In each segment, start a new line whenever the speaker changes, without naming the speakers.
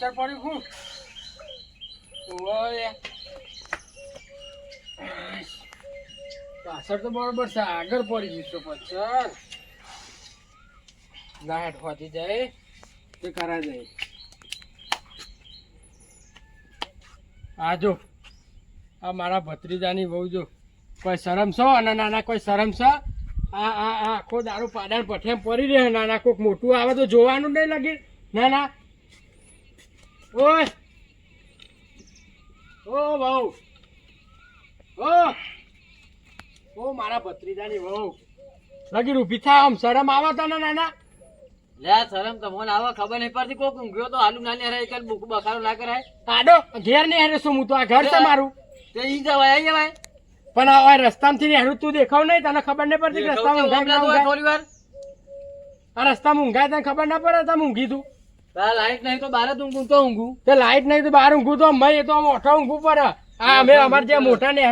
પછી પડ્યું હું. પાછળ તો બરોબર છે, આગળ પડી ગયું પાછળ. ના ગાંઠ જાય તે કરા જાય? આ જો, આ મારા ભત્રીજાની બહુ જો. કોઈ શરમ છો? અને નાના કોઈ શરમ છે? આ આ આખો દારૂ પાડાણ પઠેમ પડી રહે. નાના કોઈક મોટું આવે તો જોવાનું નહીં લાગે. ના ના ઓય. ઓ બહુ ઓ. ઓ મારા ભત્રીજાની વહુ. લગી રૂપી થા આમ શરમ આવે તને નાના?
લે શરમ તમને આવા ખબર નહીં પડતી કોક ઊંઘ્યો તો હાલુ ના હરે કર બુક બખારો ના કરાય.
આડો ઘેર નહીં હેરે શું હું તો આ ઘર છે મારું.
તે ઈ જવાય આઈ જવાય.
પણ આ રસ્તામાંથી હેરું તું દેખાવ નહીં તને ખબર નહીં પડતી રસ્તામાં ઊંઘાય?
થોડી વાર
આ રસ્તામાં ઊંઘાય તને ખબર ના પડે તમે ઊંઘી તું.
લાઈટ નહીં તો બાર ઊંઘું તો ઊંઘું.
તે લાઈટ નહીં તો બહાર ઊંઘું તો મેં એ તો મોટા ઊંઘું પડે હા અમે અમારે જે મોટા ને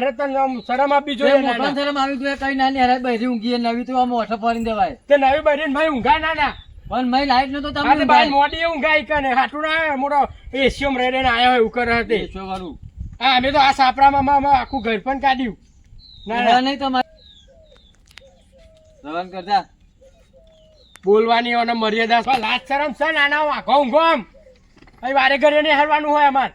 શરમ
આપી
જોઈએ
મોટા શરમ આવી ગયું કઈ ના લેરાય બહેરી ઊંઘી નવી તો આમ ઓઠો ફરીને દેવાય.
તે નવી બહેરી ભાઈ ઊંઘાય ના ના.
પણ મય લાઈટ નતો
આ
તમને
ભાઈ મોડી ઊંઘાય કને હાટું ના મોટો એસીઓમ રહી રહીને આયો હોય એવું કરે
શું કરું?
હા અમે તો આ સાપરામાં આખું ઘર પણ કાઢ્યું. ના
ના.
ના
નહીં તમારે. રવાન કરતા.
બોલવાની અને મર્યાદા લાજ શરમ છે નાના વાંખો ઊંઘો આમ અહીં વારે ઘરે નહીં હરવાનું હોય અમાર.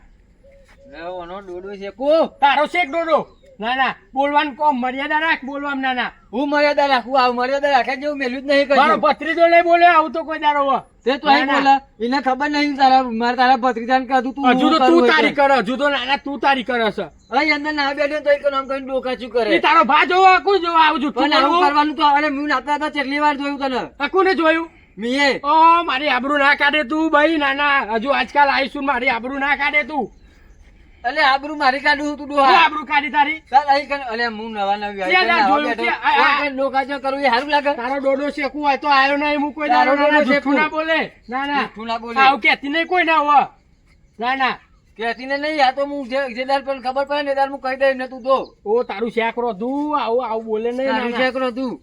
ઓનો ડોડો છે કો.
તારો શેક ડોડો ના ના બોલવાનું કોમ મર્યાદા રાખ બોલવામાં ના ના
હું મર્યાદા રાખું? આ મર્યાદા રાખે જેવું મેલ્યું જ નહીં કર્યું
ભત્રીજો નહીં બોલે આવું તો કોઈ દારો.
તે તો અહીં. બોલા એને ખબર નહીં તારા મારા તારા ભત્રીજાને કીધું તું
હજુ તો તું તારી. કરે હજુ તો નાના તું તારી કરે છે
અહીં અંદર ના બેઠે તો એક નામ કરીને ડોકાચું કરે.
તારો ભા જોવો આખું જોવો આવું જુઠ્ઠું
પણ આવું કરવાનું તો અરે હું નાતા હતા કેટલી વાર જોયું તને.
આખું ને જોયું?
મીએ
ઓ મારી આબરૂ ના કાઢે તું ભાઈ નાના હજુ આજકાલ આવીશું મારી આબરૂ ના કાઢે તું.
અલે આબરૂ મારી કાઢું તું ડોહા.
આબરૂ કાઢી તારી?
ચાલ અહીં કર. અલે હું નવા નવી આવી કર
ના જોયું? કે આ- આ-
કોઈ જો કરવું એ હારું લાગે.
તારો ડોડો શેકુ હોય તો આયો નહીં હું કોઈ દારો ના
ડોડો
ના બોલે. ના ના.
જુઠ્ઠું ના બોલે.
આવ કેતી નહીં કોઈ ના હોય. ના ના.
કેતી ને નહીં આ તો હું જે જે દાર પર ખબર પડે ને દાર હું કહી દઈ ને તું દો
ઓ તારું શેક રોધું. આવું આવું બોલે નહીં
તારું. શેકરો તું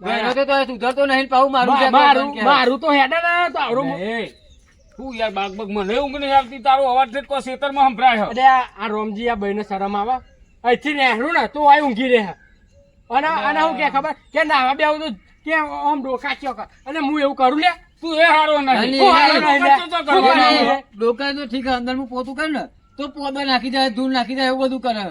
ના, ના.
તો તો સુધરતો નહીં ને મારું
મા- મારું મારું તો હેડા ના તો આવડું મો-
યાર બાગ બાગ મને ઊંઘ નહીં આવતી તારો અવાજથી કોઈ ખેતરમાં સંભળાય
અરે આ રોમજી આ ભાઈને શરમ આવે? અહીંથી નેહરું ને તો આ ઊંઘી રહે. અને અને હું કે ખબર? કે નાવા બે તો કે આમ ડોકા ચો કર. અને હું એવું કરું લે?
તું એ હારો નહીં.
હું હું.
ડોકા તો ઠીક અંદર હું પોતું કર ને તો પોદા નાખી જાય ધૂળ નાખી જાય એવું બધું કરે.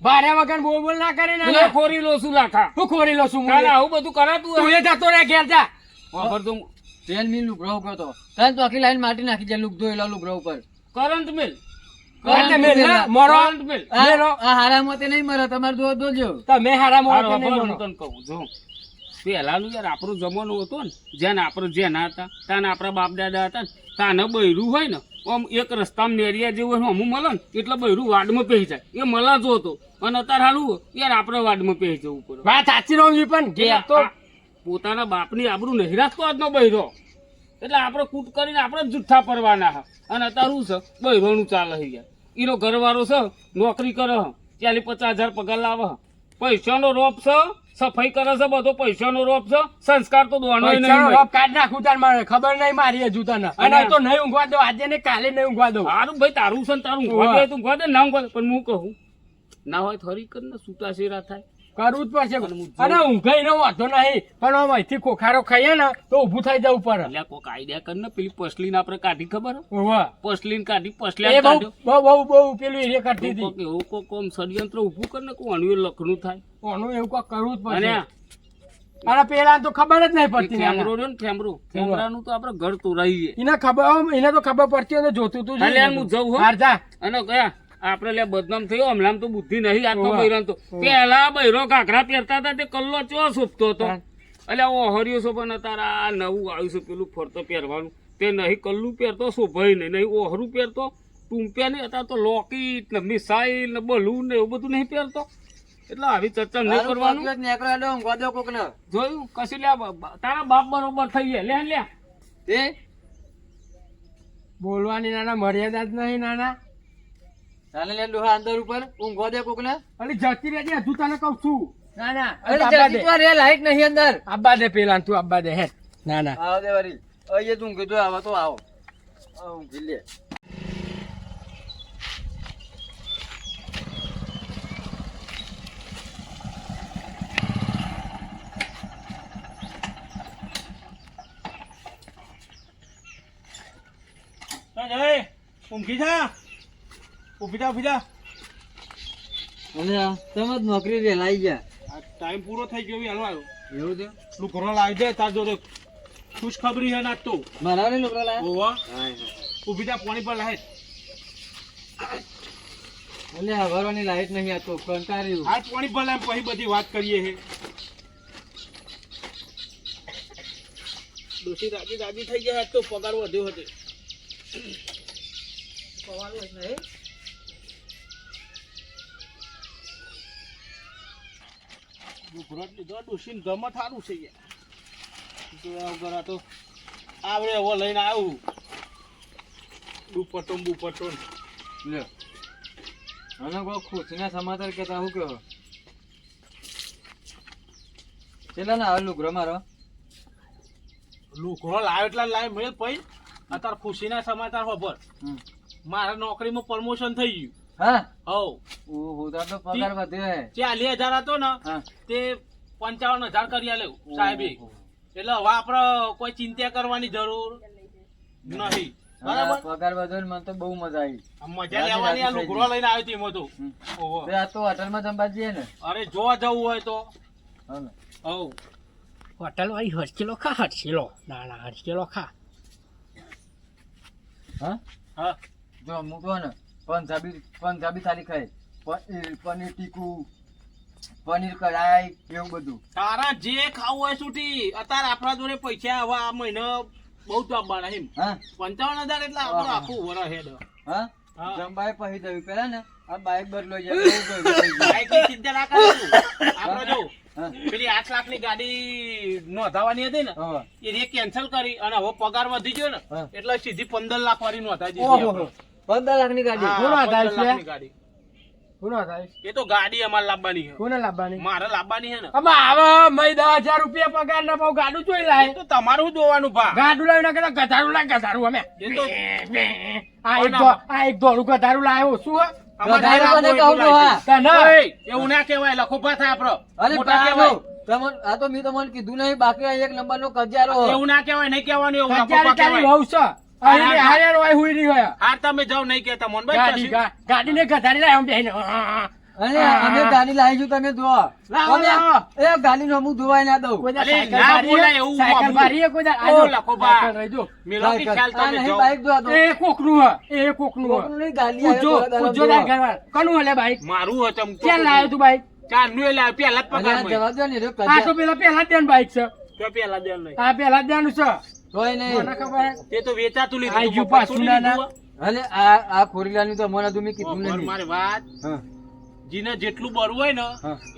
ભારે વગર બોલ બોલ ના કરે ને
ખોરી લો શું લાખા
હું ખોરી લો છું હું
બધું કરે
તું એ જતો રે ઘેર જા.
ખબર તું
તેલ મી લુગડો કરતો તને તો આખી લાઈન માટી નાખી જાય લુગડો એલા લુગડો ઉપર.
કરંટ મિલ.
એટલે મેલ ના, મોરો.
કરંટ મિલ.
આ
મેલો.
આ નહીં મરે તમારે દો દોજો
તમે હારા
હારો,
મોડો
વાપર, હું તને કહું જો. પહેલાનું યાર આપણું જમાનું હતું ને જેને આપણે જેના હતા તાને આપણા બાપ દાદા હતા ને તાને બૈરું હોય ને આમ એક રસ્તામાં નેરિયા જેવું હોય અમુક મળે ને એટલે બૈરું વાડમાં પહેરી જાય. એ મળા જો હતો અને અત્યારે હાલું યાર આપણે વાડમાં પહેરી જવું પડે.
વાત સાચી રહું પણ તો
પોતાના બાપની આબરૂ નહીં રાખતો આજનો બૈરો. એટલે આપણે કૂટ કરીને આપણે જ જુઠ્ઠા પરવાના હા. અને અત્યારે શું છે બૈરોનું ચાલે છે યાર. એનો ઘરવાળો છે નોકરી કરે છે ચાલીસ પચાસ હજાર પગાર લાવે પૈસાનો રોપ છે સફાઈ કરે છે બધો પૈસાનો રોપ છે સંસ્કાર તો દોડ નહીં
રોપ કાઢ નાખું તાર મારે. ખબર નહીં મારી હજુ તને. અને તો નહીં ઊંઘવા દો આજે ને કાલે નહીં ઊંઘવા દઉં.
તારું ભાઈ તારું છે તારું ઊંઘવા દે તું ઊંઘવા દે ના ઊંઘવા પણ હું કહું ના હોય થોડી કરીને છૂટા શેરા થાય.
કરવું જ પડશે
અને હું
અને ઊંઘાઈ નો વાંધો નહીં. પણ આમ અહીંથી ખોખારો ખાઈએ ને તો ઊભું થઈ જવું પડે.
એટલે કોક આઈડિયા કર ને પેલી પસલીને આપણે કાઢી ખબર? હે?
ઓવા.
પસલીને કાઢી
એ
પસલિયા
બહુ બહુ બહુ પેલું એ કાઢી હતી
એવું કોક કોમ ષડયંત્ર ઊભું કર ને કોઈ અણ્યું લખનું થાય?
કોનું એવું કોક કરવું જ પડશે. અને પેલા તો ખબર જ નહીં પડતી
કેમેરો રહ્યો ને કેમેરો કેમેરાનું તો આપણે ઘર રહીએ.
એને ખબર એને તો ખબર પડતી હોય તો જોતું તું
હું જવું
હાર જા.
અને કયા? આપણે લે બદનામ થયો હમણાં તો બુદ્ધિ નહીં
ઓવા.
બૈરાન તો. પેલા બૈરો ઘાઘરા પહેરતા હતા તે કલ્લો ચો શોભતો હતો. એટલે ઓહર્યો પણ તારા આ નવું આવ્યું છે પેલું ફરતો પહેરવાનું. તે નહીં કલ્લું પહેરતો શોભાઈ નહીં નહીં ઓહરું પહેરતો. ટૂંપ્યા નહીં હતા તો લોકેટ ને મિસાઇલ ને બલૂન ને એવું બધું નહીં પહેરતો. એટલે આવી ચર્ચા નહીં કરવાનું. જોયું? કશું લે તારા બાપ બરોબર થઈ ગયા. લે લે.
તે?
બોલવાની નાના મર્યાદા જ નહીં નાના.
ચાલે લે ડોહા અંદર ઉપર ઊંઘો દે કોક ને
અલી જતી રહેજે હજુ તને કહું છું. ના ના
અલી
આબ્બા
તો રે લાઈટ નહીં અંદર.
આબ્બા દે પેલા તું આબ્બા દે હે. ના ના.
આવ દે વરી અહીં તું કીધું આવો તો આવો. ઊંઘી લે.
ઊંઘી જા. ઊભી જા જા.
અને તમે જ નોકરી રે લાઈ ગયા
આ ટાઈમ પૂરો થઈ ગયો હાલો આવ્યો
એવું છે?
તું ઘરો લાવી દે તાર જોડે ખુશ ખબરી હે ના તો.
મારા ને નોકરા લાયા?
ઓવા
હા
ઊભી જા પાણી પર લાહે
અને હવારોની લાઈટ નહીં આતો કંટાળ્યું.
આ પાણી પર લાય પછી બધી વાત કરીએ હે. દોશી રાજી રાજી થઈ ગયા તો પગાર વધ્યો હતો ઘોરાટ લીધો ડોસીને ગમે થારું છે જોયા વગર તો આવડે એવો લઈને આવું. બુપટ્ટો ને.
લ્યો અને કોઈ ખુશીના સમાચાર કહેતા હું કહો? ચેલા ના આવે લુગરો મારો?
લુગડો લાવ એટલા લાવ મળે પછી અત્યારે ખુશીના સમાચાર ખબર. મારા નોકરીમાં પ્રમોશન થઈ ગયું.
હા?
હવ.
ઓહો તો પગાર વધ્યો હે.
ચાલીસ હજાર હતો ને તે પંચાવન હજાર કરી આલ્યો સાહેબે. એટલે હવે આપડે કોઈ ચિંતા કરવાની જરૂર નહીં.
પગાર વધ્યો ને મને તો બહુ મજા આવી.
મજા લેવાની આ લુગડો લઈને આવ્યો હતી એમાં તો
હમ.
ઓહો.
તે આ તો હોટલમાં જમવા જઈએ ને?
અરે જોવા જવું હોય તો.
હા
હવ.
હોટલ વાળી હરચેલો ખા હરચેલો ના ના હરચેલો ખા.
હા?
હા.
જો મૂકો કહું ને. પંજાબી પંજાબી થાળી ખાય. પનીર ટીકું પનીર કઢાઈ એવું બધું.
તારા જે ખાવું હોય સુટી અત્યારે આપણા જોડે પૈસા આવા આ મહિનો બહુ તો આપવાના એમ. પંચાવન હજાર એટલે આપણું આખું વરસ હેડ.
હા?
હા.
પહી દેવી પેલા ને આ બાઈક બદલો જાય કર્યું થઈ
ચિંતા ના કરું આપણે જો પેલી આઠ લાખની ગાડી નોંધાવાની હતી ને એ રે કેન્સલ કરી અને હવે પગાર વધી ગયો ને એટલે સીધી પંદર લાખ વાળી નોંધાઈ દીધી
ઓહો લાખની ગાડી
કોનો આધાર છે?
લાખની
થાય
એ તો ગાડી અમારે લાવવાની છે.
કોને લાવવાની
મારે લાવવાની છે ને.
આમાં આવે મય દસ હજાર રૂપિયા પગાર ના પાવ ગાડું ચોઈ લાય.
તો તમારું શું ભા.
ગાડું લાવી ના કરતા ગધારું લાય ગધારું અમે. આ એક આ એક ધોળું ગધારું લાવ્યો શું હે?
એવું ના કેવાય લખોભા થાય આપડો. મોટા
આ તો મેં તમને કીધું નહીં બાકી એક નંબર નો કજારો
એવું ના કેવાય નહીં કેવાનું એવું તમે જાઓ નહીં કહેતા મોહન
ગાડી
ભાઈ
ગા- ગાડીને ગધારી લાય આમ બેહીને.
અમે ગાડી લાવીશું તમે જો
લાવો,
અમે
લાવો.
એ ગાડી નો હું ના દઉં.
સાયકલ કોઈ
લખો
રહેજો.
બાઈક
એ કોકનું હે એ કોકનું હે. કનું હલે બાઈક?
મારું
ક્યાં લાવ્યો તું બાઈક?
એ લાવ્યો પેલા જ પગાર
જવા દો ને
આ તો પેલા પેલા જ બાઈક છે.
તો પેલા દેલ નહીં.
આ પેલા જ છે.
તોય નહીં.
મને ખબર હે.
તે તો વેચાતું લીધું.
આઈ
તું,
ગયું
મફત
પાછું
થોડી
ના
લીધું
ના.
અને આ આ ખોરીલાની તો મને તમે કીધું નહીં
મારી વાત. જીને જેટલું બરવું હોય ને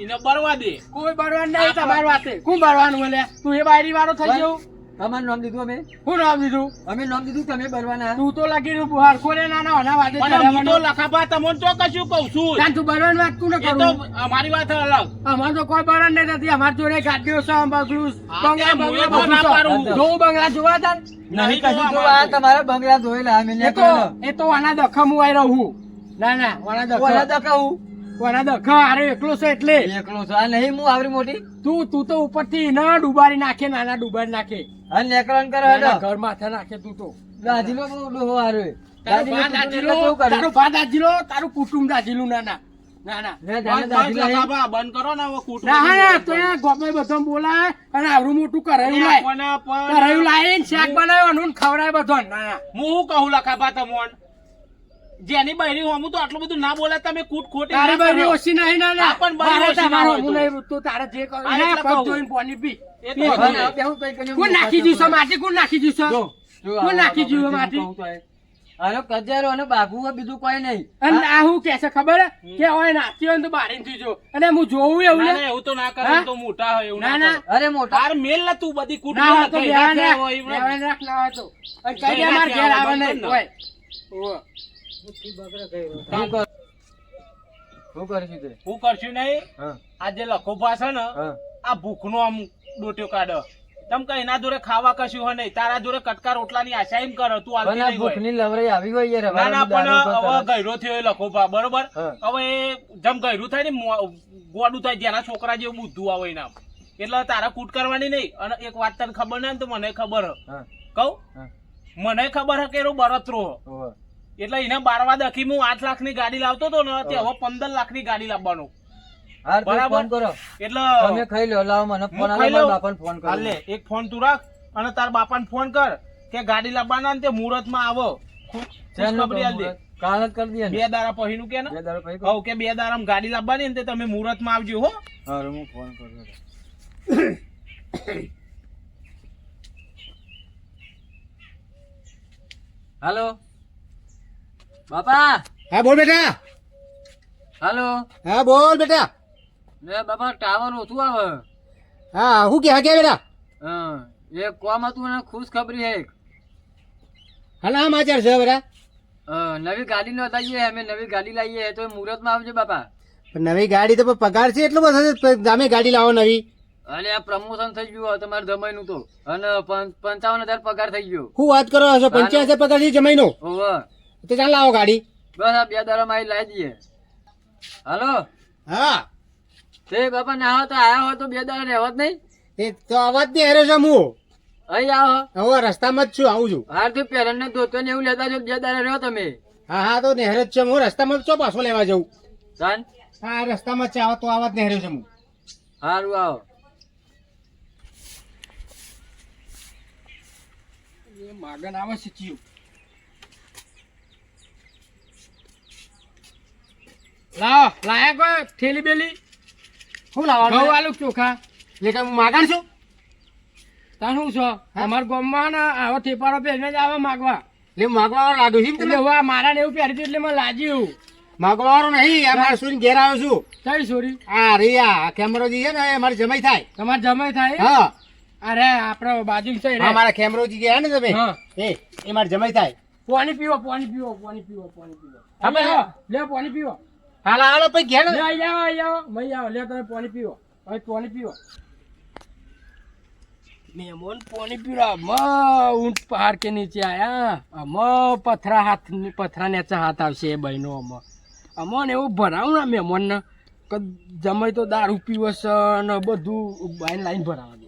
એને બરવા દે.
કોઈ બરવાનું નહીં તમારી વાતે. કોણ બરવાનું બોલે તું એ બાયરી વાળો થઈ ગયો?
તમારું નામ દીધું અમે?
શું નામ દીધું
અમે નામ દીધું તમે બરવાના?
તું તો લગી રહ્યું બુહાર ખોલે ના ના ના વાતે
હું તો. લખાભા તમને તો કશું કહું છું.
તાન તું બરવાની વાત તું ન
કરું? તો અમારી વાત અલગ.
અમાર તો કોઈ બરણ નથી અમાર જોડે ગાડીઓ છે બગલું. બંગલા
તે
બંગલા
તો ના.
બંગલા જોવા તાન
નહીં કશું તો આ તમારા બંગલા ધોયેલા અમે
એ તો એ તો આના દખમ હું આઈ રહું ના ના આના
ઓલા
દખ
દકાવું
આના દખ? આરે એકલો છે એટલે.
એકલો છો. આ નહીં હું આવરી મોટી.
તું તું તો ઉપરથી ના ડુબારી નાખે નાના ડુબારી નાખે.
આ નેકળણ કરે હેડો.
ઘર માથે નાખે તું તો.
બહુ ડોહો
તારું દાજીલો? તારું કુટુંબ હા ખવડાય બધો
હું કહું લખાબા તમોન? જેની બહેરી હોમું તો આટલું બધું ના બોલે તમે કૂટ ખોટી
તારી બહેરી ઓછી નહીં ના ના
પણ
બહેરી
ઓછી ના હોય
હું નહીં તું તારે જે
કરો
ના પગ જોઈને પોની પી. કોણ નાખી દીધું માટી? કોણ નાખી દીધું છે?
જો, જો
કોણ નાખી
બાબા
માટી?
અરે કજારો અને બાબુ બીજું કોઈ નહીં.
અને આ હું કે છે ખબર? હે? કે ઓય નાચી હોય ને તો બારીમાંથી જો. અને હું જોઉં એવું
ને એવું તો ના કરે? તો મોટા હોય એવું
ના,
ના.
અરે મોટા.
તાર મેલ ન તું બધી કુટ
ના હોય તો
હોય
રાખ લાવા તો. અને કઈ
નહીં
દે મારે ઘેર
આવે
નહીં હોય. ઓવે.
શું કર- તે?
હું કરશું નહીં? આ જે લખો ભાષા ને આ ભૂખનો આમ ડોટ્યો કાઢે. તમ કઈ એના જોડે ખાવા કશું હોય નહીં. તારા જોડે કટકા રોટલાની આશા એમ કર તું
પણ
નહીં
ભૂખની લવરાઈ આવી હોય યાર
ના ના પણ હવે ગયરો થયો એ બરોબર? હવે જમ ગયરું થાય ને ગોડું થાય જેના છોકરા જેવું બુદ્ધુ આવે એના. એટલે તારા કૂટ કરવાની નહીં. અને એક વાત તને ખબર ને તો મને ખબર કહું? મને ખબર હે કે એનો બરતરો. એટલે એને બારવા દખી હું આઠ લાખની ગાડી લાવતો હતો ને તે હવે પંદર લાખની ગાડી લાવવાનો. બરાબર.
ફોન કરો.
એટલે
તમે ખાઈ લો લાવો મને. ફોન આલો
ખાઈ
મારા
લઉં.
બાપાને ફોન કરો.
લે, એક ફોન તું રાખ અને તાર બાપાને ફોન કર કે ગાડી લાવવાના તે મુહૂર્તમાં આવો ખુશખબરી આલ દે.
કાલ જ કરી દઈએ
બે દારા પછી નું કે ને?
બે પછી
કે બે દાડા ગાડી લાવવાની ને તે તમે મુહૂર્તમાં આવજો હો.
હારું, હું ફોન કરું. હાલો. બાપા!
હા બોલ બેટા.
હાલો.
હા બોલ બેટા.
લે બાપા ટાવર ઓછું આવે.
હા હું કે હા કે બેટા?
હા એક કોમ હતું ને ખુશ ખબરી હે.
હાલા માચાર છે બેટા.
નવી ગાડી નો લાવીએ અમે નવી ગાડી લાવીએ તો મુહૂર્તમાં આવજો બાપા.
પણ નવી ગાડી તો પગાર છે એટલો બધો તમે ગાડી લાવો નવી.
અને આ પ્રમોશન થઈ ગયું તમારે જમાઈ નું તો. અને પંચાવન હજાર પગાર થઈ ગયો.
શું વાત કરો છો હજાર પગાર છે જમાઈનો.
ઓહો
તો ચાલ લાવો ગાડી.
બસ આ બે દાડા માં લાવી દઈએ. હાલો?
હા.
તે બાપા ના આવો તો આયા હોય તો બે દાડા રહેવા જ નહીં?
એ તો અવાજ નહીં હેરો છે હું
અહીં આવો.
હવે રસ્તામાં જ છું આવું છું.
હાર તું પેરણ ને ધોતો ને એવું લેતા જો બે દાડા રહ્યો તમે.
હા હા તો નહેર જ છે હું રસ્તામાં ચો પાછો લેવા જાઉં
સાન
હા રસ્તામાં જ છે આવો તો આવા જ નહેર્યો છે હું
હારું આવો.
એ માગન આવે છે ચિયું. લાવો લાયા કોઈ થેલી બેલી?
શું
ઘઉં આલુ ચોખા? ચોખા કઈ હું માગણ છું? તાર શું છો? અમારા ગામમાં ને આવો થેપારો પહેરીને જ આવે માગવા. એટલે માગવા લાગુ છે એટલે હવે મારા ને એવું પહેરી એટલે મને લાગ્યું માગવાવાળો નહીં આ સુરી ઘેર આવ્યો છું. કઈ સુરી? આ રિયા કેમરોજી છે ને એ મારી જમાઈ થાય. તમારે જમાઈ થાય? હા. અરે આપણે બાજુ છે અમારા મારા કેમરોજી ગયા ને તમે? એ એ મારી જમાઈ થાય. પાણી પીવો પાણી પીવો પાણી પીવો પાણી પીવો. તમે લે પાણી પીવો. હાલ હાલો પછી ઘેર લે આઈ મઈ આવો લે તમે પાણી પીવો. હવે પાણી પીવો. મહેમાન પાણી પીવા મ ઊંટ પહાડ કે નીચે આયા? અમ પથરા હાથ પથરા નેચા હાથ આવશે એ બહેનો અમ અમોને એવું ભરાવું ને મહેમાન ને કે જમાઈ તો દારૂ પીવો છે ને બધું બાઈને લાઈન ભરાવા દે.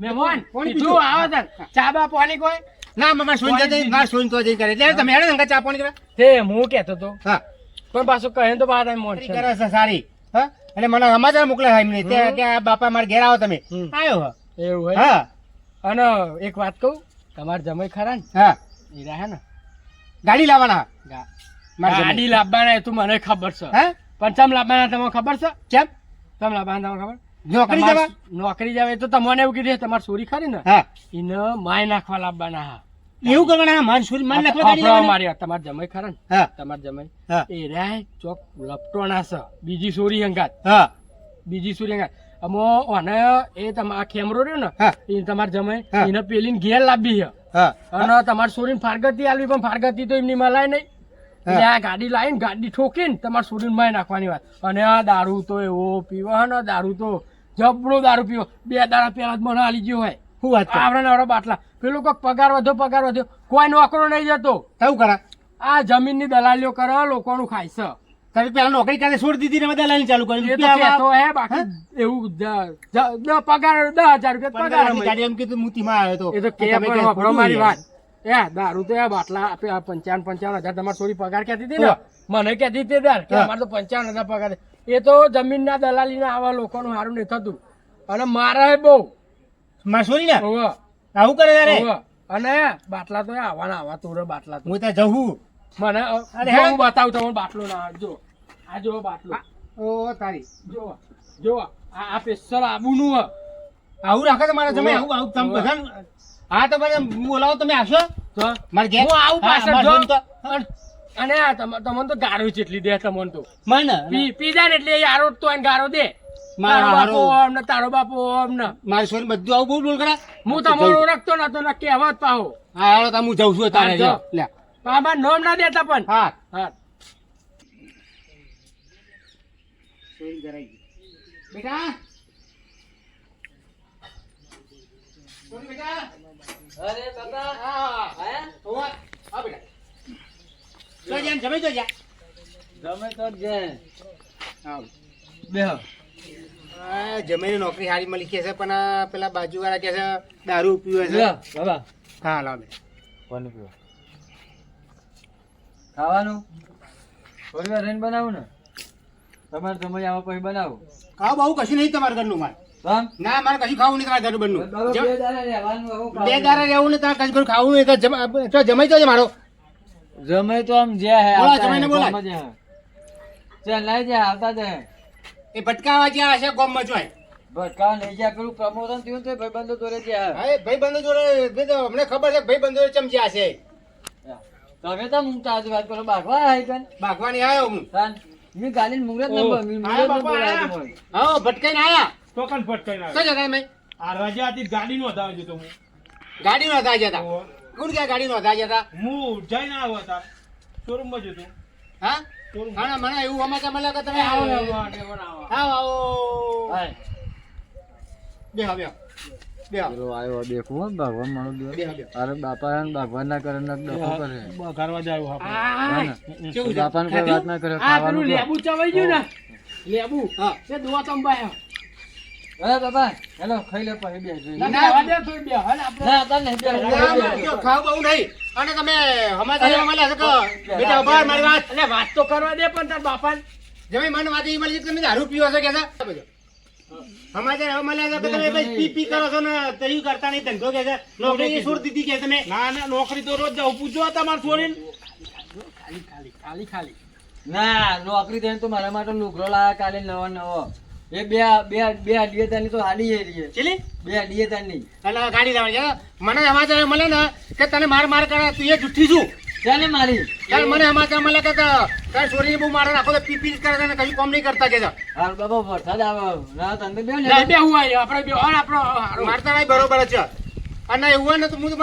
મહેમાન જો આવો તાર ચા બા પાણી કોઈ? ના મમ્મા સોઈન જઈ ના સોઈન તો જઈ કરે. એટલે તમે હેડો ને ચા પાણી કરે. તે હું કહેતો તો હા. પણ પાછું કહે તો બાર મોન કરે છે સારી હા? અને મને સમાચાર મોકલ્યા એમને ત્યાં ત્યાં બાપા મારા ઘેર આવો તમે. આવ્યો હા. એવું હા. અને એક વાત કહું તમારે જમાઈ ખરા ને? હા. એ રહ્યા ને? ગાડી લાવવાના ગાડી લાવવાના એ તો મને ખબર છે. પણ ચમ લાવવાના તમને ખબર છે? કેમ ચમ લાવવાના તમને ખબર? નોકરી જવા? નોકરી જવા એ તો તમને એવું કીધું તમારે ચોરી ખરી ને? એને માય નાખવા લાવવાના હા. એવું કરવાના માર સુરી માર લખવા ગાડી લાવવાના મારી તમાર જમાઈ ખરા હા. તમાર જમાઈ. એ રાય ચોક લપટોણા છે. બીજી સોરી અંગાત હા. બીજી સુરી અંગાત અમો ઓને એ તમાર ખેમરો રહ્યો ને એ તમાર જમાઈ એને પેલીન ઘેર લાવી છે. અને તમાર સુરીન ફારગતી આલવી પણ ફારગતી તો એમની મલાય નહીં. એટલે ગાડી લાવીને ગાડી ઠોકીને તમારે સુરીન માય નાખવાની વાત. અને આ દારૂ તો એવો પીવા ને દારૂ તો જબરો દારૂ પીવો. બે દાડા પહેલા જ મને આલી ગયો હોય. શું વાત આવડા નવડા બાટલા. પેલું કોઈક પગાર વધ્યો પગાર વધ્યો. કોઈ નોકરો નહીં જતો. કેવું કરા? આ જમીનની દલાલીઓ કરે લોકોનું ખાય છે. તમે પેલા નોકરી કરે છોડી દીધી ને દલાલી ચાલુ કરી એ તો કહેતો હે બાકી એવું જ- જ- દ- પગાર દસ હજાર રૂપિયા પગાર એમ કીધું મૂતીમાં આવ્યો તો. એ તો કે પણ વાપરો મારી વાત. એ દારૂ તો બાટલા આપે પંચાવન પંચાવન હજાર તમારે થોડી પગાર કહેતી હતી ને? મને કહેતી હતી દાર કે અમારે તો પંચાવન હજાર પગાર એ તો જમીનના દલાલીના આવા લોકોનું સારું નહીં થતું. અને મારે બહુ. માસોરી ને આવું કરે અને બાટલા તો આવવાના આવા તોરે બાટલા હું ત્યાં જવું મને અરે હું બતાવું તમને બાટલો ના જો આ જો બાટલો. ઓ તારી. જો જો આ આ પેસર આબુનું આવું રાખે તો મારા જમે આવું આવું તમે બધા હા તો મને બોલાવો તમે આવશો? તો મારે ઘેર હું આવું પાછળ જો. અને- તમને તો ગારો જેટલી દે તમને તો. મને? પી પી જાય ને એટલે યારો તો એને ગારો દે. મારો બાપો ઓમ ને તારો બાપો ઓમ ને. મારી સોરી બધું આવું બોલ બોલ કરે. હું તમારો ઓળખતો નતો ને કહેવત પાહો. હા હાલો તો હું જઉં છું તારે લે. બાબા નોમ ના દેતા પણ. હા. હા. બેટા.
સોની બેટા
અરે બાપા.
હા.
આયા
ઓવા આ બેટા. જેમ જમે તો જા.
ગમે તો જ જાય
હા.
બેહો.
આ જમીને નોકરી સારી મળી કે છે પણ પેલા બાજુવાળા કે છે દારૂ પીવે છે.
બાબા.
હા લાવ
પાણી પીવો? ખાવાનું? થોડી વાર રહીને બનાવું ને? તમારે સમય આવો પછી બનાવો.
ખાવ બહુ કશું નહીં તમારા ઘરનું મારે ના મારે કશું ખાવું નહીં તમારા ઘરનું બનનું
બે.
દારા રહેવું ને તારે કશું ખાવું નહીં તો જમાઈ તો મારો.
જમાઈ તો આમ જ્યાં હે બોલા
જમાઈને
બોલા જ. લઈ જા આવતા જ.
એ ભટકાવા જ્યાં હશે ગોમમાં જોય
ભટકાવા લઈ ગયા પેલું પ્રમોશન થયું તો ભાઈબંધો જોડે ગયા.
હા ભાઈ બંધો જોડે અમને ખબર છે ભાઈબંધો જોડે ચમચ્યા છે.
તમે તો હું તાજ વાત કરો બાગવા આવી કન
ભાગવાની આવ્યો હું.
મેં ગાલીને મુંગત ન
ઓહ,
બોલ- મુંગત
આયા
ન
બાપા,
બોલાયો
આયા.
તમારે.
હા ભટકાઈને આયા.
ટોકન ફટકાઈને
તો
આવ્યો.
તમે?
આ રાજા હતી ગાડી નો હતા હજુ તો હું.
ગાડી નો હતા. જતા. કોણ ક્યાં ગાડી નો હતા? જતા
હું જઈને આવ્યો હતા. શોરૂમમાં જતો
હા? હા મને એવું સમાચાર મળે કે તમે આવો આવો આવો
દેખું હો, ભગવાન મારો દેવ.
બેહો બેહો
અરે બાપા ને ભગવાન ના કરે ને ડખો કરે
ઘરવા જાય
આ,
ના, વાત ના કરે.
લેબુ ચવાઈ ગયું ને લેબુ હા તે દુઆ
અરે બાપા હેલો ખાઈ લે પછી બેસજો.
ના ના દે થોડી બે હાલ આપણે
ના નહીં
ખાવ બહુ નહીં અને તમે સમાચાર એવા મળ્યા છે કે બેટા ઊભા મારી વાત? અને વાત તો કરવા દે પણ તાર બાપા જમે મને વાત એ મળી તમે દારૂ પીવો છો કે છે? બધો. સમાચાર મળ્યા છે કે તમે ભાઈ પી પી કરો છો ને તૈયું કરતા નહીં ધંધો કે છે? નોકરી છોડી દીધી કે તમે?
ના ના નોકરી તો રોજ જાઉં. પૂછો તમારે છોડીને.
ખાલી ખાલી ખાલી ખાલી.
ના નોકરી દે તો મારા માટે લુગડો લાયા કાલે નવો નવો. એ બે બે બે અડીએ તો હાલી એ રહીએ
ચીલી?
બે અડીએ તાની
અને ગાડી લાવવાની છે. મને સમાચાર મળે ને કે તને માર માર કરે તું એ જુઠ્ઠી છું.
ચાલે મારી.
ચાલ મને સમાચાર મળે કે તાર છોરી બહુ મારે આખો તો પી પી કરે છે ને કશું કામ નહીં કરતા કે છે.
હાલ બાબા વરસાદ આવે. ના તને બે ને
બે હું આપણે બે અને આપણો મારતા નહીં બરોબર છે. અને એવું હોય ને તો હું તો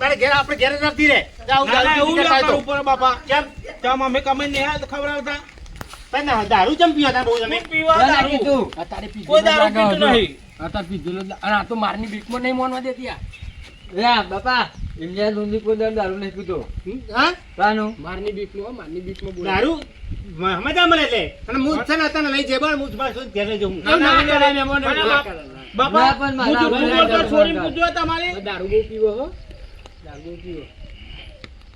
તારે ઘેર આપણે ઘેર નથી રે. આવું
એવું પડે બાપા.
કેમ?
ચમ અમે કમાઈ નહીં આવ્યા તો ખવડાવતા.
પણ દારૂ ચમ પીવા તા બહુ તમે?
પીવા દારૂ.
કીધું.
અત્યારે પીધેલો
કોઈ દારૂ પીતું નહીં.
અત્યારે પીધેલો અને આ તો મારની બીકમાં નહીં માનવા દેતી આ.
યા બાપા ઇન્ડિયા દૂધી કોઈ દર દારૂ નહીં પીતો
હા?
કાનું
મારની બીકમાં મારની બીકમાં બોલે. દારૂ? મજા મળે એટલે. અને હું છે ને તને લઈ બળ સુધી ઘેર જઉં.
ના, ના. બાપા
પણ મારા દારૂ
પૂછ્યો તમારે?
દારૂ બહુ પીવો હો. દારૂ બહુ પીવો.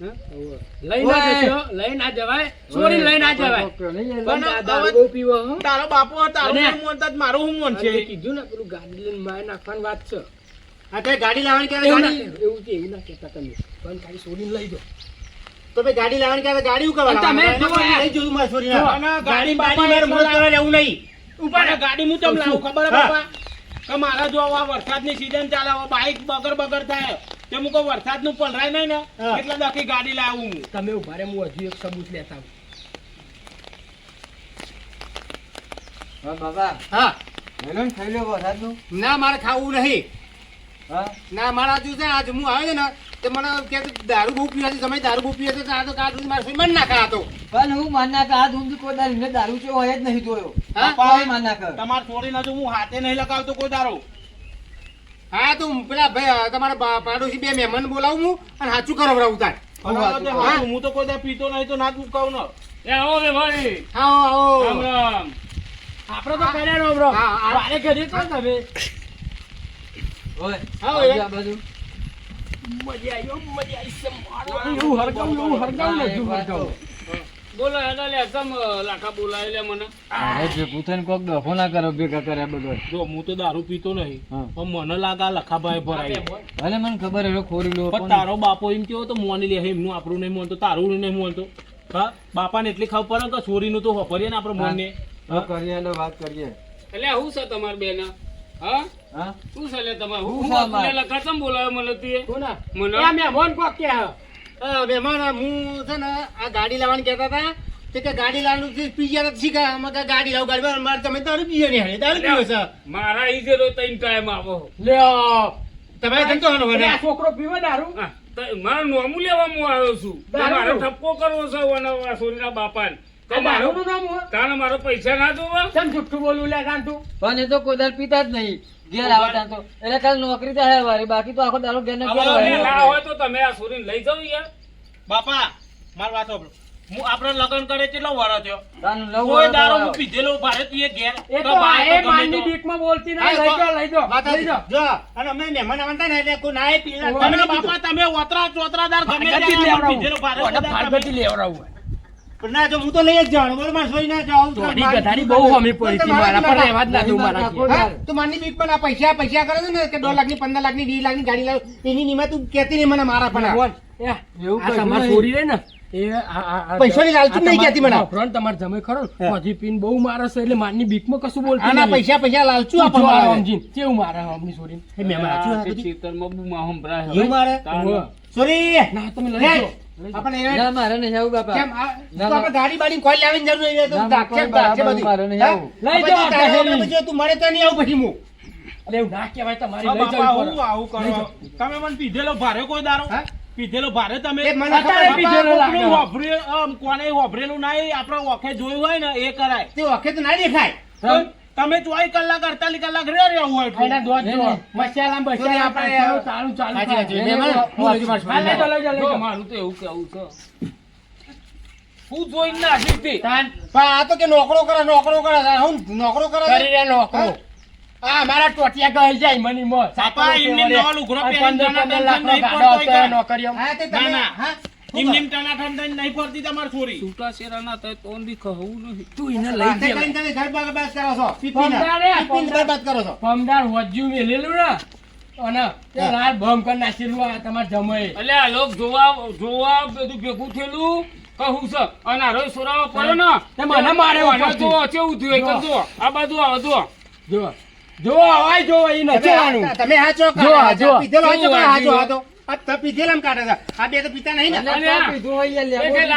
લઈ ના લઈ ના જવાય ચોરી લઈ ના જવાય. પણ
ના,
આ દારૂ
હવે-
બહુ પીવો.
તારો બાપો તારું
અને-
તો મારું શું મન છે.
કીધું ને પેલું ગાડી લઈને બહાર નાખવાની વાત છે. હા તો ગાડી લાવવાની ગાડી એવું એવું ના કહેતા તમે. પણ ગાડી છોડીને લઈ જાઓ. તો ભાઈ ગાડી લાવવાની ક્યારે ગાડી ઉકળવા
તમે
લાવવાની?
જુઓ યાર.
લઈ જવું મારે છોડીને.
ગાડી બાપા
મારે
એક
કરવા જવું નહીં.
ઉપાડે ગાડી હું ચમ લાવું ખબર બાપા? કે મારા જો આ વરસાદની સીઝન ચાલે બાઈક બગર બગર થાય. તે હું કહું વરસાદનું પલરાય નહીં ને
હા.
એટલે દખી ગાડી લાવું હું.
તમે ઊભા રે હું હજુ એક સબૂત લેતા આવું.
હા બાબા.
હા.
હેલો ને ખાઈ લો વરસાદનું.
ના મારે ખાવું નહીં.
હા?
ના મારા હજુ છે આજ હું આવ્યો ને તે મને કે દારૂ બહુ પીવા છે સમય દારૂ બહુ પીવા છે તો આ તો કાં સુધી મારે સુઈ મન ના ખાતો
પણ હું માનના નાખે આ ધૂમથી કોઈ દારૂ ને દારૂ છે હોય જ નહીં જોયો.
હા?
કોઈ માન નાખે
તમારે છોડીને હજુ હું હાથે નહીં લગાવતો કોઈ દારો.
હા તો પેલા ભાઈ તમારા પાડોશી બે મહેમાન બોલાવું હું અને સાચું કરાવડાવું તાર.
હું. તો કોઈ દા પીતો નહીં તો ના કહું ને.
એ આવો રે ભાઈ.
આવો આવો.
રામ
આપણે તો કર્યા બ્રો
હા,
ઘરે તો તમે
ઓય. આવો બાજુ
મજા આવ્યો મજા આવી. છે મારો હું હરગાઉં હું હરગાઉં ને હજુ હરગાવું.
બોલો હેડો લે સમ લાખા બોલાવી લે મને.
અરે ભેગું થઈને કોક ડખો ના કરો ભેગા કર્યા બધો
જો હું તો દારૂ પીતો નહીં. પણ મને લાગે લખાભાઈ ભરાય
ભલે મને ખબર હવે ખોરી લો
પણ તારો બાપો એમ કેવો તો મોની લે એમનું આપણું નહીં મોનતો તારું નહીં મોનતો. હા બાપાને એટલી ખબર પડે કે છોરીનું તો વાપરીએ ને આપણે મોનને.
કરીએ હેલો વાત કરીએ.
એટલે શું છે તમાર બેન? હા?
હા?
શું છે લે તમારે? હું
છે અમારે?
હું લખા ચમ બોલાવ્યો મને તું?
કોના?
મને?
મહેમાન કોક કે હે. મહેમાન હું છે ને આ ગાડી લાવવાની કહેતા હતા તે કે ગાડી લાવવાનું પી ગયા શીખા. અમે કે ગાડી લાવ ગાડી મારે તમે દારૂ પીએ નહીં હાલે. દારૂ પીવો છે.
મારા ઈ જે ત્રણ ટાઈમ આવો.
લ્યો તમે ધંધો હનો વડે. છોકરો પીવે દારૂ?
હા, મારે નોમું લેવા હું આવ્યો છું. ઠપકો કરવો છે ઓના આ સોરીના બાપાને.
હોય?
તાણે મારો પૈસા ના જોવા?
કેમ જુઠ્ઠું બોલું લે તું
પણ એ તો કોઈ પીતા જ નહીં. ઘેર આવતા તો. એટલે કાલ નોકરી તો હે વારી બાકી તો આખો દાડો ઘેર ને હોય.
ના હોય તો તમે આ સુરીને લઈ જાવ યાર.
બાપા મારી વાત સાંભળો. હું આપણે લગન કરે કેટલો વરો થયો? કોઈ દારો હું પીધેલો ભારે તું એ ઘેર.
એ
તો
તો એ
તો
માનની બીકમાં બોલતી ના લઈ
તો-
લઈ જાઓ લઈ
સાચી. જો અને અમે મહેમાન આવતા ને એટલે કોઈ નાય પીલા. તમે
બાપા તમે ઓતરા ચોતરાદાર ગમે
ફાટકથી
પીધેલો ભારે
કોને
બધા
લેવડાવું.
ના જો હું તો લઈ જ જવાનું બોલો મારે સોઈ ના જાઉં
થોડી ગધારી બહુ હોમી પડી હતી મારા પર રહેવા જ ના દઉં મારા ઘેર.
હા? બીક પણ આ પૈસા પૈસા કરે છે ને કે દોઢ લાખની પંદર લાખની વીસ લાખની ગાડી લાવ એની નિમા તું કહેતી નહીં મને મારા પણ
બોલ.
એવું
આ
કશું
તમારી
નહીં.
ને એ આ- આ- આ-
પૈસાની લાલચ નહીં કહેતી મને.
ફ્રન્ટ તમારે જમે ખરો ને,
હા.
પછી બહુ મારે છે એટલે મારની બીકમાં કશું બોલતી
આના પૈસા પૈસા લાલચું
આ કેવું મારે
મારે સોરી
ના તમે લઈ જાઓ.
આપણે
મારે નહીં આવું બાપા.
કેમ તો આપણે ગાડી બાડી કોઈ લાવીને જરૂર નહીં, તો
ના,
દાખે
કોઈ
દાખે
બરાબર
બધી.
મારે નહીં આવું.
લઈ
પછી
આપણે
આપણે તું મળે તો નહીં આવું પછી હું.
અરે એવું ના કહેવાય તમારી લઈ
બાપા હું આવું કરો તમે મને પીધેલો ભારે કોઈ દારો
હા?
પીધેલો ભારે તમે? કોને વાપરેલું ના આપડે આપણે ઓખે જોયું હોય ને એ કરાય.
તે તો ના દેખાય.
તમે ચોવીસ કલાક અડતાલીસ કલાક રે રહેવું હોય એટલું.
જો. મસાલા બસાલા
આપણે
ચાલુ ચાલુ
સાચી હું લઈ જઉં મારા
હા, લઈ જાઓ, લઈ જાઓ, લઈ
જો,
જાઓ.
મારું તો એવું કેવું છે હું જોઈને નાખી હતી
પણ આ તો કે નોકરો કરે નોકરો કરે હું નોકરો કરે
કરી રહ્યા નોકરો. આ મારા ટોટિયા ગઈ જાય મની મોં. નોકરીઓ.
હા તે તમે હા
એમ નેમ ટનાટન થઈને નહીં ફરતી તમારી છોરી
છૂટા શેરાના થાય તો બી કહવું નહીં
તું એને લઈ
રાતે
જા.
કરીને તમે ઘર બરબાદ કરો છો પીપીના.
પમદારે,
પીપીને
પમદાર.
બરબાદ કરો છો
પમદાર હોજ્યું મેલેલું ને અને તે
હા.
લાલ ભમ કરી નાખેલું આ તમારા જમાઈએ.
એટલે આ લોક જોવા જોવા બધું ભેગું થયેલું કહું છે અને આ રોજ સોરાવા પડ્યો ને
તે મને મારે.
જુઓ, કેવું થયું જ. આ બાજુ આવો જુઓ.
જો જો અવાય જો એ
આ- તમે હાચો
જો, જો.
પીધેલો હાચો હાચો, હાચો. આ તો પીધેલામ કાઢે છે. આ બે તો પીતા નહીં ને.
નહીં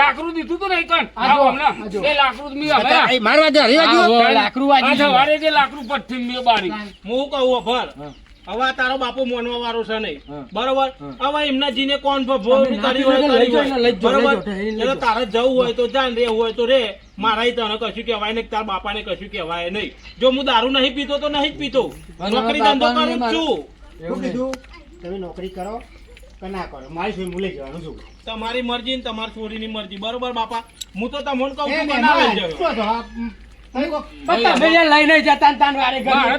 લાકડું દીધું તું ને કણ. આવો હમણાં. એ લાકડું મી હવે.
મારવા દે, હરી
લાકડું વાગી
આ સવારે જે લાકડું પઠ્ઠી મી બારી
હું. કહું ભર. હવે તારો બાપો મોનવા વાળો છે નહીં. બરોબર? હવે એમના જીને કોણ કરી હોય બરોબર. એટલે તારે જવું હોય તો જાન રે હોય તો રે. મારાય તને કશું કહેવાય નહીં તાર બાપાને કશું કહેવાય નહીં. જો હું દારૂ નહીં પીતો તો નહીં જ પીતો. નોકરી ધંધો કરું છું.
તમે નોકરી કરો કે ના કરો. મારી હું લઈ જવાનું છું.
તમારી મરજી ને તમારી છોરીની મરજી. બરોબર બાપા? હું તો તમને કહું છું લઈ જાવ
શું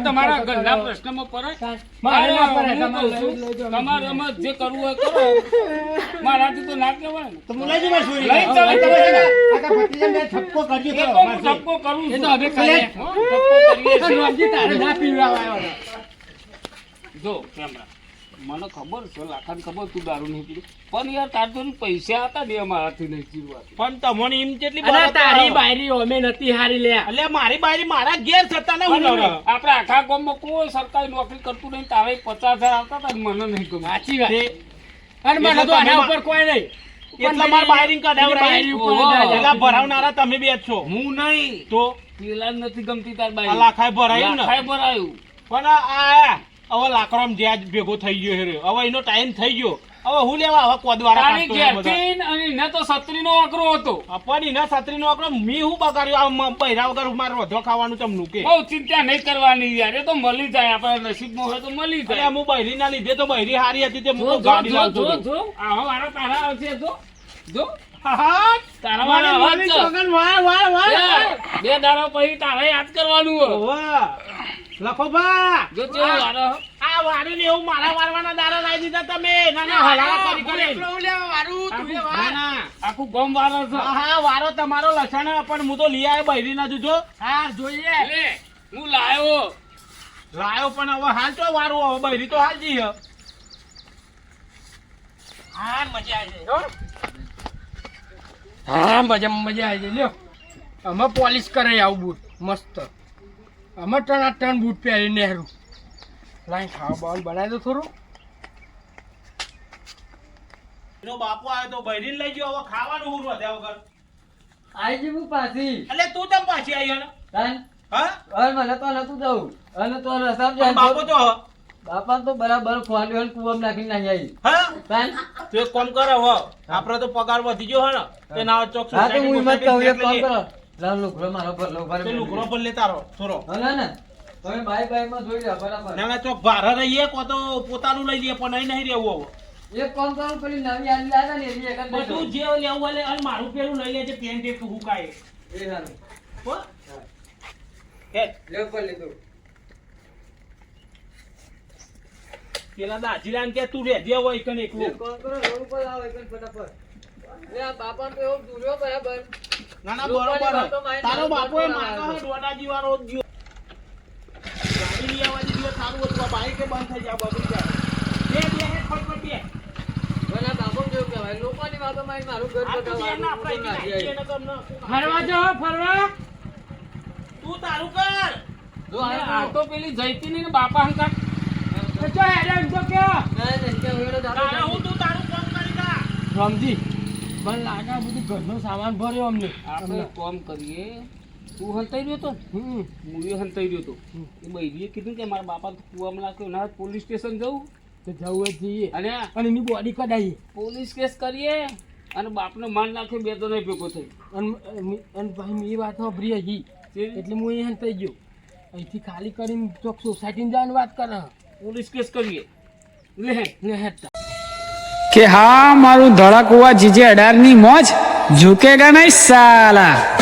તમારા
પૂછો
પ્રશ્નમાં
તમારે
જે કરવું હોય કરો. મારાથી તો ના. કહેવાય
તો હું લઈ ઠપકો કરજો
એ તો
હવે કરીએ.
જો કેમરા મને ખબર છે લાખાને ખબર તું દારૂ નહીં પીધું. પણ યાર તાર તો પૈસા હતા બે મારાથી નહીં પીવા
પણ તમને એમ કેટલી
અને તારી બાયરી અમે નથી હારી લે
એટલે મારી બાયરી મારા ઘેર થતા ને હું.
આપણે આખા ગામમાં કોઈ સરકારી નોકરી કરતું નહીં તારે પચાસ હજાર આવતા હતા મને નહીં ગમે.
સાચી વાત. અને મને તો આના ઉપર કોઈ નહીં.
એટલે માર બાયરિંગ. એટલા ભરાવનારા તમે બે છો.
હું નહીં.
તો?
પેલા નથી ગમતી તાર બાયરી
લાખાય ભરાયું ને?
લાખાય ભરાયું.
પણ આ આ હવે લાકડોમાં જ્યાં ભેગો થઈ ગયો હેરે હવે એનો ટાઈમ થઈ ગયો. હવે હું લેવા હવે કોદવારા કાઢતો હોય
અને ન તો સત્રીનો આકરો હતો.
પણ એના છત્રીનો આકરો મી હું બગાડ્યો? આ પહેરા વગર મારે વધો ખાવાનું ચમનું કે?
બહુ ચિંતા નહીં કરવાની યાર. એ તો મળી જાય. આપણા નસીબમાં હોય તો મળી જાય.
હું બહેરી ના લીધે તો બહેરી હારી હતી તે હું ગાડી લાવતો
જો. આવા તારા આવશે જો. જો.
હા,
તારા વાળા
વાહ, વાહ, વાહ.
બે દાડો પછી તારે યાદ કરવાનું હોય.
લખો બા
જો જો
આ વારો. ને એવું મારા વારવાના દારા લાવી દીધા તમે. ના ના હલાવા કરી કરી ના ના.
આખું ગમ વારો છે.
હા વારો તમારો લસણ પણ હું તો લઈ આવ્યો બૈરી ના જોજો
હા જોઈએ.
લે હું લાયો.
લાયો પણ હવે હાલ તો વારો હવે બૈરી તો હાલ જઈએ
હા. મજા આવી જાય હો. હા મજા મજા આવી જાય લ્યો. અમે પોલિશ કરે આવું બૂટ મસ્ત. અમે ત્રણ આ ત્રણ બૂટ પહેરી નહેરું. લાઈ ખાવા બાવલ બનાવી દો થોડું.
એનો બાપુ આવ્યો તો બૈરી લઈ ગયો હવે ખાવાનું હું વધ્યા વગર
આવી જીવું પાછી.
એટલે તું તેમ પાછી આવી ને?
તાન
હા?
મને તો નતું જવું. અને તો રસ્તામાં જાય
બાપુ તો
બાપા તો બરાબર ખોલ્યો ને નાખી નાખીને આવી.
હા?
તાન?
તો એક કામ કરે હો. આપડે તો પગાર વધી ગયો હે ને. તે ના ચોક
હા હું હિંમત કહું એક કામ કરો. લાવ લુગડો મારો પર લો
તો લુગડો પર લેતા રહો થોડો
ના ના તમે બાઈકમાં જોઈ લો બરાબર.
ના ના ચોક ભારે રહીએ કો તો પોતાનું લઈ લઈએ પણ અહીં નહીં રહેવું હવે.
એક કામ કરો પેલી નવી આલી લાવે ને એની એક
બધું જે લેવું હોય અને મારું પેલું લઈ લેજે પેન્ટ એક હુકાય.
એ હારું.
હો? હે.
લે પર લીધું
પેલા દાજીલાને કે તું રેજે હોય કને
એક
એકલું
કોણ કરો રોડ ઉપર આવો એક ફટાફટ. બાપા તો એવું દૂર્યો બરાબર.
ના ના બરોબર
વાતો
હે.
મારી
તારો બાપો એ ગાડી સારું હતું. બંધ થઈ બગડી બે બે હે ફટફટ બે.
બાપો કેવું કહેવાય? લોકોની વાતો મારું ઘર.
ફરવા ફરવા.
તું કર.
જો આ
આ તો પેલી જયતી ને બાપા હંકાર
એ જો હેડે તો કયો.
ના, ના, કે
હું તું તારું કામ કરી જા.
રમજી. મને લાગે બધું ઘરનો સામાન ભર્યો અમને.
આપણે કોમ કરીએ. તું હંતાઈ રહ્યો તો? હું એ હંતાઈ રહ્યો તો. એ બૈરીએ કીધું કે મારા બાપા તો કૂવામાં નાખ્યો ના પોલીસ સ્ટેશન જવું.
તો જવું જઈએ.
અને
અને એની બોડી કઢાઈએ.
પોલીસ કેસ કરીએ અને બાપનો માન નાખ્યો બે તો નહીં ભેગો થઈ
અને ભાઈ મેં એ વાત સાંભળી હજી. એટલે હું અહીં થઈ ગયો. અહીંથી ખાલી કરીને ચોક સોસાયટીને જવાની વાત કરે.
પોલીસ કેસ કરીએ. લે
લે હેડ.
કે હા મારું ધડાકુવા જીજે અઢારની મોજ ઝૂકેગા નહીં સાલા.